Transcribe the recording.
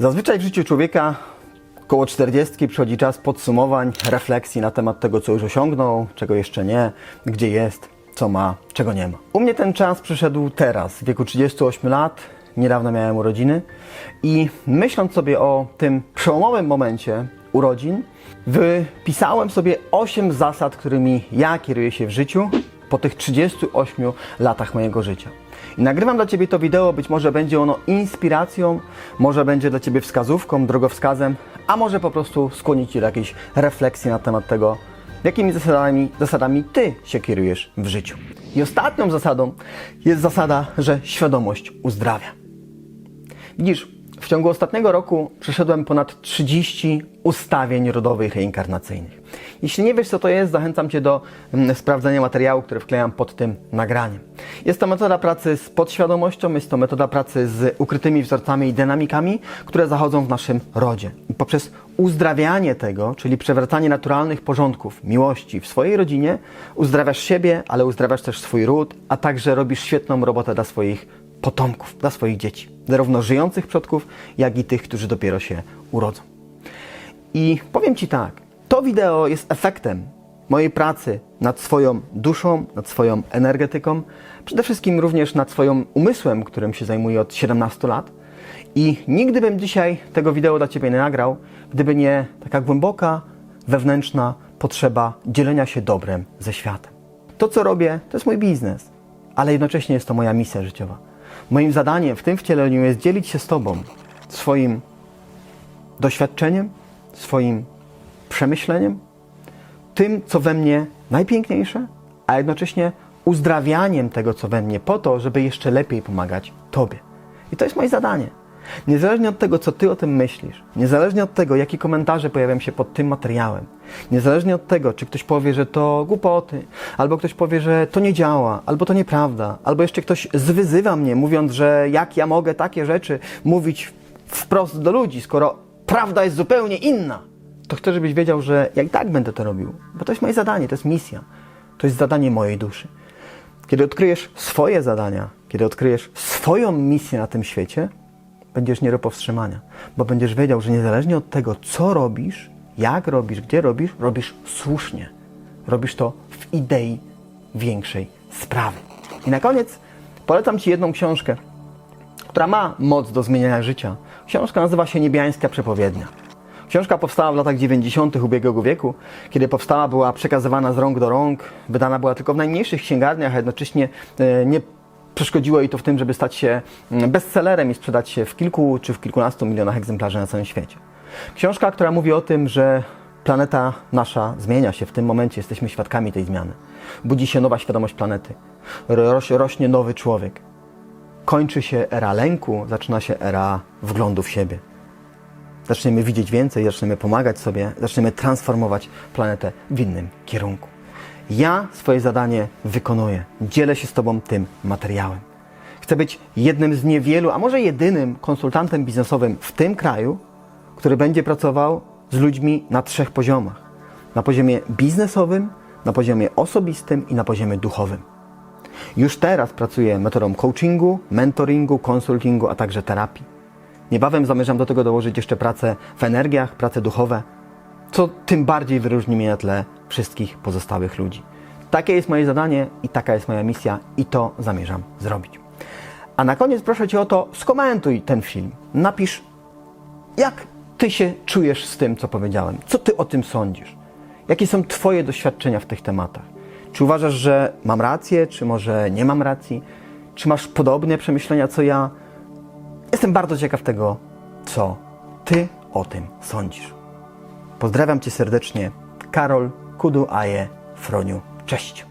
Zazwyczaj w życiu człowieka koło 40 przychodzi czas podsumowań, refleksji na temat tego, co już osiągnął, czego jeszcze nie, gdzie jest, co ma, czego nie ma. U mnie ten czas przyszedł teraz, w wieku 38 lat. Niedawno miałem urodziny i myśląc sobie o tym przełomowym momencie urodzin, wypisałem sobie 8 zasad, którymi ja kieruję się w życiu po tych 38 latach mojego życia. I nagrywam dla Ciebie to wideo, być może będzie ono inspiracją, może będzie dla Ciebie wskazówką, drogowskazem, a może po prostu skłoni Cię do jakiejś refleksji na temat tego, jakimi zasadami, zasadami Ty się kierujesz w życiu. I ostatnią zasadą jest zasada, że świadomość uzdrawia. Widzisz, ciągu ostatniego roku przeszedłem ponad 30 ustawień rodowych reinkarnacyjnych. Jeśli nie wiesz, co to jest, zachęcam Cię do mm, sprawdzenia materiału, który wklejam pod tym nagraniem. Jest to metoda pracy z podświadomością, jest to metoda pracy z ukrytymi wzorcami i dynamikami, które zachodzą w naszym rodzie. I poprzez uzdrawianie tego, czyli przewracanie naturalnych porządków, miłości w swojej rodzinie, uzdrawiasz siebie, ale uzdrawiasz też swój ród, a także robisz świetną robotę dla swoich potomków, dla swoich dzieci, zarówno żyjących przodków, jak i tych, którzy dopiero się urodzą. I powiem Ci tak, to wideo jest efektem mojej pracy nad swoją duszą, nad swoją energetyką, przede wszystkim również nad swoim umysłem, którym się zajmuję od 17 lat. I nigdy bym dzisiaj tego wideo dla Ciebie nie nagrał, gdyby nie taka głęboka, wewnętrzna potrzeba dzielenia się dobrem ze światem. To, co robię, to jest mój biznes, ale jednocześnie jest to moja misja życiowa. Moim zadaniem w tym wcieleniu jest dzielić się z Tobą swoim doświadczeniem, swoim przemyśleniem, tym, co we mnie najpiękniejsze, a jednocześnie uzdrawianiem tego, co we mnie, po to, żeby jeszcze lepiej pomagać Tobie. I to jest moje zadanie. Niezależnie od tego, co Ty o tym myślisz, niezależnie od tego, jakie komentarze pojawią się pod tym materiałem, niezależnie od tego, czy ktoś powie, że to głupoty, albo ktoś powie, że to nie działa, albo to nieprawda, albo jeszcze ktoś zwyzywa mnie, mówiąc, że jak ja mogę takie rzeczy mówić wprost do ludzi, skoro prawda jest zupełnie inna, to chcę, żebyś wiedział, że ja i tak będę to robił, bo to jest moje zadanie, to jest misja, to jest zadanie mojej duszy. Kiedy odkryjesz swoje zadania, kiedy odkryjesz swoją misję na tym świecie, będziesz nie do powstrzymania, bo będziesz wiedział, że niezależnie od tego, co robisz, jak robisz, gdzie robisz, robisz słusznie. Robisz to w idei większej sprawy. I na koniec polecam Ci jedną książkę, która ma moc do zmieniania życia. Książka nazywa się Niebiańska Przepowiednia. Książka powstała w latach 90. ubiegłego wieku. Kiedy powstała, była przekazywana z rąk do rąk. Wydana była tylko w najmniejszych księgarniach, a jednocześnie e, nie przeszkodziło jej to w tym, żeby stać się mm, bestsellerem i sprzedać się w kilku czy w kilkunastu milionach egzemplarzy na całym świecie. Książka, która mówi o tym, że planeta nasza zmienia się. W tym momencie jesteśmy świadkami tej zmiany. Budzi się nowa świadomość planety. Roś, rośnie nowy człowiek. Kończy się era lęku, zaczyna się era wglądu w siebie. Zaczniemy widzieć więcej, zaczniemy pomagać sobie, zaczniemy transformować planetę w innym kierunku. Ja swoje zadanie wykonuję. Dzielę się z Tobą tym materiałem. Chcę być jednym z niewielu, a może jedynym konsultantem biznesowym w tym kraju, który będzie pracował z ludźmi na trzech poziomach: na poziomie biznesowym, na poziomie osobistym i na poziomie duchowym. Już teraz pracuję metodą coachingu, mentoringu, konsultingu, a także terapii. Niebawem zamierzam do tego dołożyć jeszcze pracę w energiach, prace duchowe, co tym bardziej wyróżni mnie na tle wszystkich pozostałych ludzi. Takie jest moje zadanie i taka jest moja misja i to zamierzam zrobić. A na koniec proszę Cię o to, skomentuj ten film. Napisz, jak Ty się czujesz z tym, co powiedziałem. Co Ty o tym sądzisz? Jakie są Twoje doświadczenia w tych tematach? Czy uważasz, że mam rację, czy może nie mam racji? Czy masz podobne przemyślenia co ja? Jestem bardzo ciekaw tego, co Ty o tym sądzisz. Pozdrawiam Cię serdecznie. Karol Kudu Aje Froniu. Cześć.